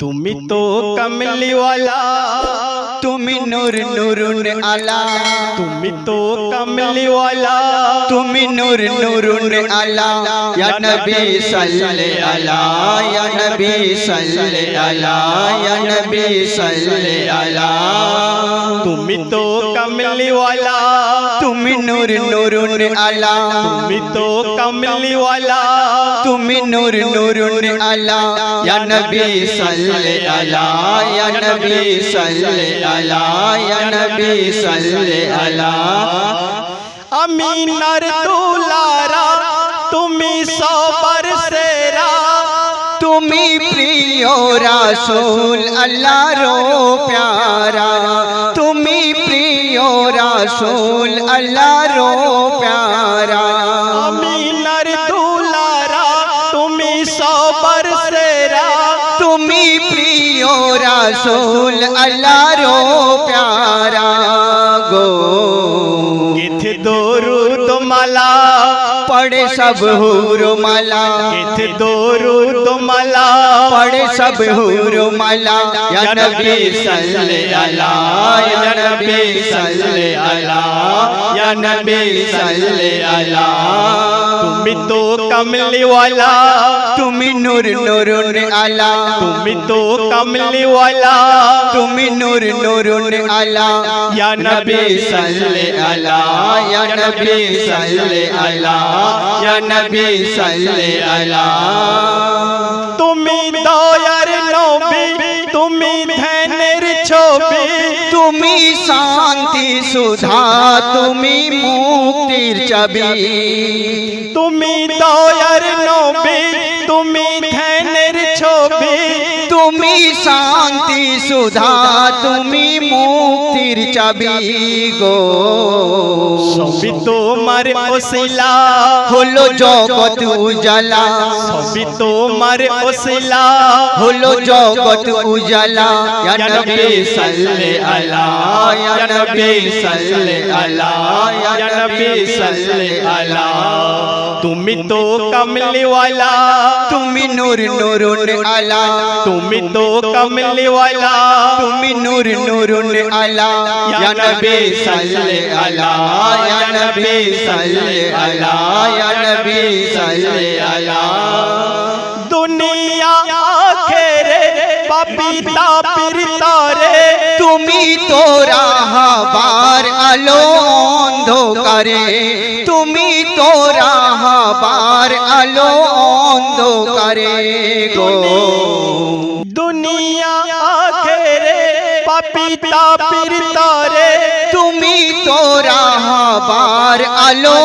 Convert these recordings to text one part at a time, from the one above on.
তুমি তো কমলিওয়ালা। তুমি নূর নুরুন আলা। তুমি তো কমলিওয়ালা। তুমি নূর নুরুন আলা। ইয়া নবী সাল্লি আলা ইয়া নবী সাল্লি আলা ইয়া নবী সাল্লি আলা তুমি তো কমলিওয়ালা তুমি নূর নুরুন আলা তুমি তো কমলিওয়ালা তুমি নূর নুরুন আলা ইয়া নবী ইয়া নবী সাল্লি আলা ইয়া নবী সাল্লি আলা আমিনার দুলারা তুমি সবার সেরা তুমি প্রিয় রাসূল আল্লাহর প্যারা তুমি প্রিয় রাসূল আল্লাহর প্যারা रसूल अल्लाह रो प्यारा गो। इथ दोरु तो मला पड़े सब हूर मला। किथ दोरू तो मला पड़े सब हूर मला। या नबी सल्ले अला या नबी सल्ले अला या नबी सल्ले अला তুমি তো কমলিওয়ালা। তুমি নূর নুরুন আলা। তুমি তো কমলিওয়ালা। তুমি নূর নুরুন আলা। ইয়া নবী সাল্লি আলা। ইয়া নবী সাল্লি আলা। ইয়া নবী সাল্লি আলা। তুমি শান্তি সুধা তুমি মুক্তির চাবি তুমি দয়ার নবী তুমি ধ্যানের ছবি তুমি শান্তি সুধা তুমি মুক্তির চাবি গো সবই তোমার ওসিলা হলো জগৎ উজালা সবই তোমার ওসিলা হলো জগৎ উজালা ইয়া নবী সাল্লি আলা ইয়া নবী সাল্লি আলা ইয়া নবী সাল্লি আলা তুমি তো কমলিওয়ালা তুমি নূর নুরুন আলা তুমি তো কমলিওয়ালা তুমি নূর নুরুন আলা ইয়া নবী সাল্লি আলা ইয়া নবী সাল্লি আলা ইয়া নবী সাল্লি আলা দুনিয়া আখেরে পাপিতা পিরতারে তুমি তোরা হাবার আলো অন্ধকারে তুমি তোরা হাবার আলো অন্ধকারে গো। দুনিয়া আখেরে পাপিতা পিরতারে তুমি তোরা হাবার আলো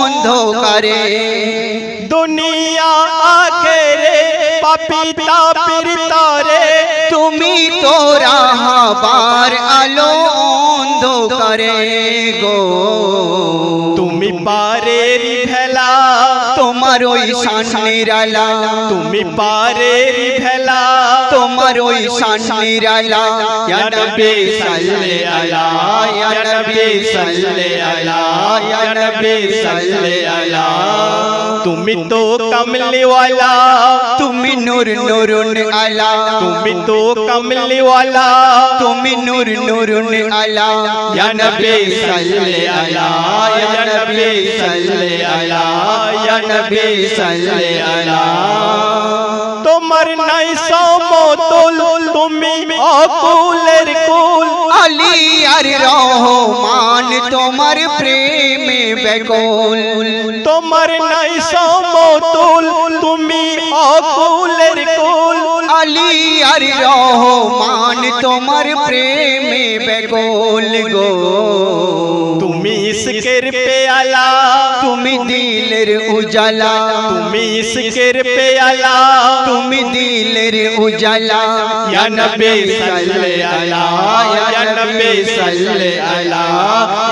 অন্ধকারে। দুনিয়া আখেরে পাপিতা পিরতারে তুমি তোরা হাবার আলো অন্ধকারে গো। তোমার ওই শানিরালা তুমি পারে ভেলা তোমার ওই শানিরালা ইয়া নবী সাল্লি আলা ইয়া নবী সাল্লি আলা ইয়া নবী সাল্লি আলা। তুমি তো কমলিওয়ালা তুমি নূর নুরুন আলা তুমি তো কমলিওয়ালা তুমি নূর নুরুন আলা ইয়া নবী সাল্লি আলা ইয়া নবী সাল্লি আলা ইয়া নবী সাল্লি আলা তোমার নাই সমতল তুমি অকুলের কুল আলী আর রহমান তোমার প্রেমে বেকুল তোমার নাই সমতল তুমি অকুলের কুল আলী আর রহমান তোমার প্রেমে বেকুল গো তুমি ইসকের পেয়ালা তুমি দিলের উজালা। তুমি ইসকের পেয়ালা। তুমি দিলের উজালা। ইয়া নবী সাল্লাল্লাহ ইয়া নবী সাল্লাল্লাহ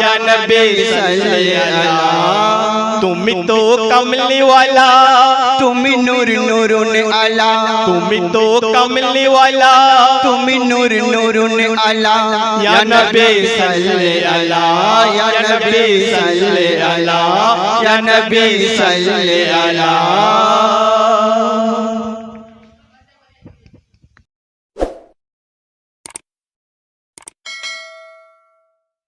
ইয়া নবী সাল্লি আলা। তুমি তো কমলিওয়ালা। তুমি নূর নুরুন আলা। তুমি তো কমলিওয়ালা। তুমি নূর নুরুন আলা। ইয়া নবী সাল্লি আলা। ইয়া নবী সাল্লি আলা। ইয়া নবী সাল্লি আলা।